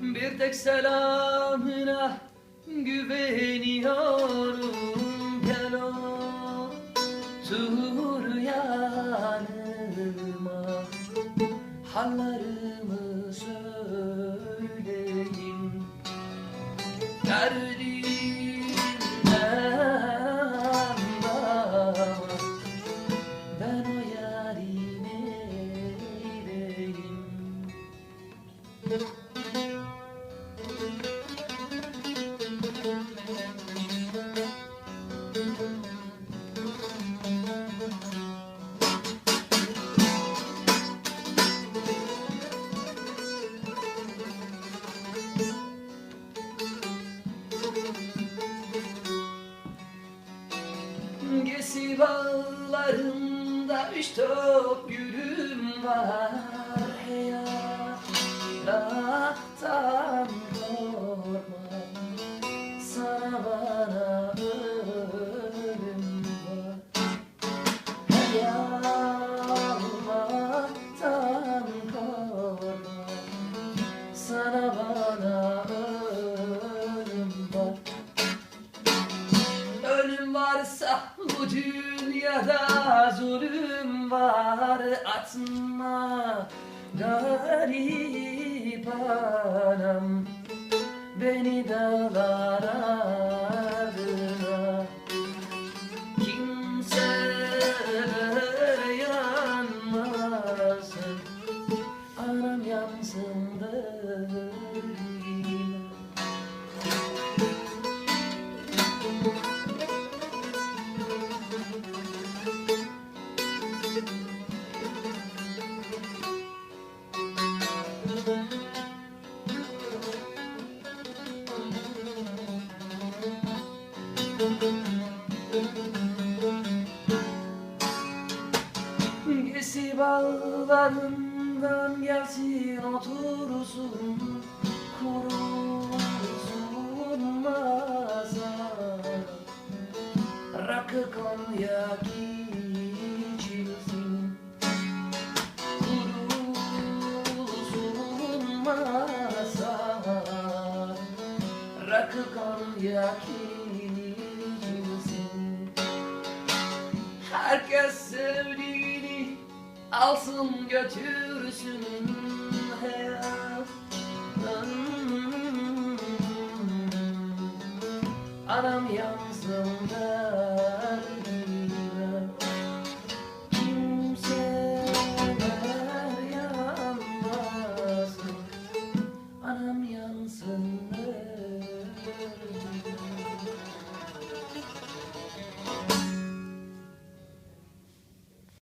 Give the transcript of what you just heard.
Bir tek selamına güveniyorum Gel otur Hallarımı söyleyeyim. Derdimden Ben o yarim neyleyim Gesi bağlarında üç top gülüm var. Hayattan korkma Sana bana ölüm var. Hayattan korkma Sana bana dünyada zulüm var Atma garip anam Beni dağlar Gesi bağlarından gelsin otursun Kurusun masa Rakı konyak içilsin Kurusun masa Rakı konyak Herkes sevdiğini alsın götürsün hayatım Anam der